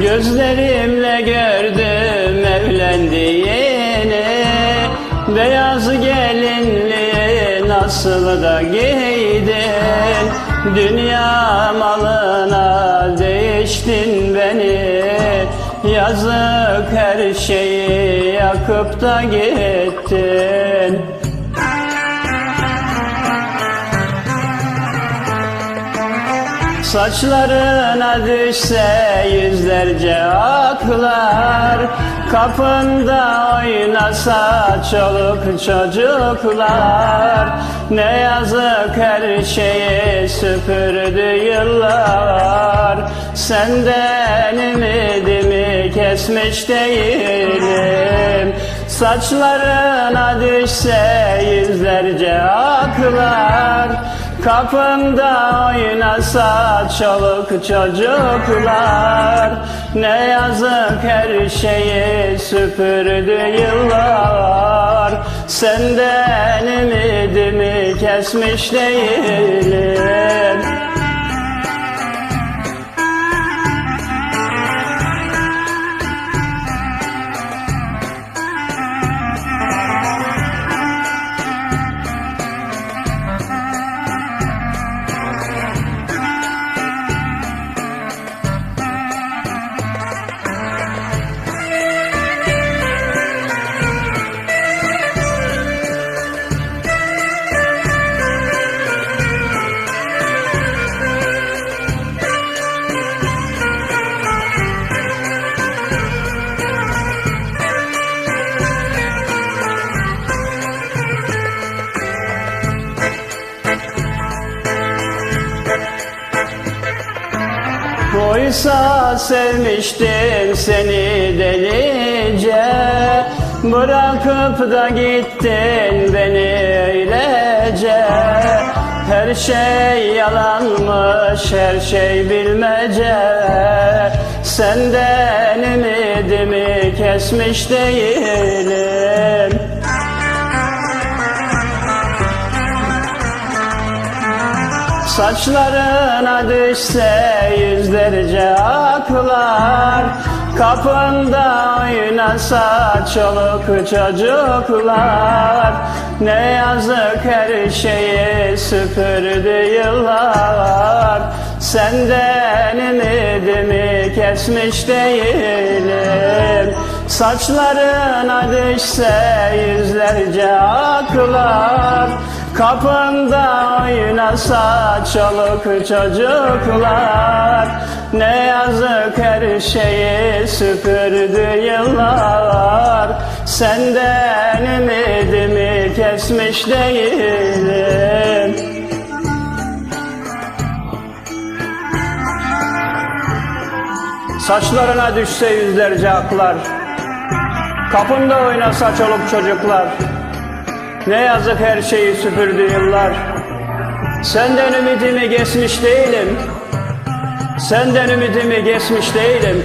Gözlerimle gördüm evlendiğini. Beyaz gelinliği nasıl da giydin? Dünya malına değiştin beni. Yazık her şeyi yakıp da gittin Saçlarına düşse yüzlerce aklar Kapında oynasa çoluk çocuklar. Ne yazık her şeyi süpürdü yıllar. Senden ümidimi kesmiş değilim? Saçlarına düşse yüzlerce aklar Kapımda oynasa çoluk çocuklar. Ne yazık her şeyi süpürdü yıllar. Senden ümidimi kesmiş değilim Oysa sevmiştim seni delice. Bırakıp da gittin beni öylece. Her şey yalanmış, her şey bilmece. Senden ümidimi kesmiş değilim Saçlarına düşse yüzlerce aklar. Kapında oynasa çoluk çocuklar. Ne yazık her şeyi süpürdü yıllar. Senden ümidimi kesmiş değilim. Saçlarına düşse yüzlerce aklar Kapında oynasa çoluk çocuklar. Ne yazık her şeyi süpürdü yıllar. Senden ümidimi kesmiş değilim. Saçlarına düşse yüzlerce aklar. Kapında oynasa çoluk çocuklar Ne yazık her şeyi süpürdü yıllar. Senden ümidimi kesmiş değilim. Senden ümidimi kesmiş değilim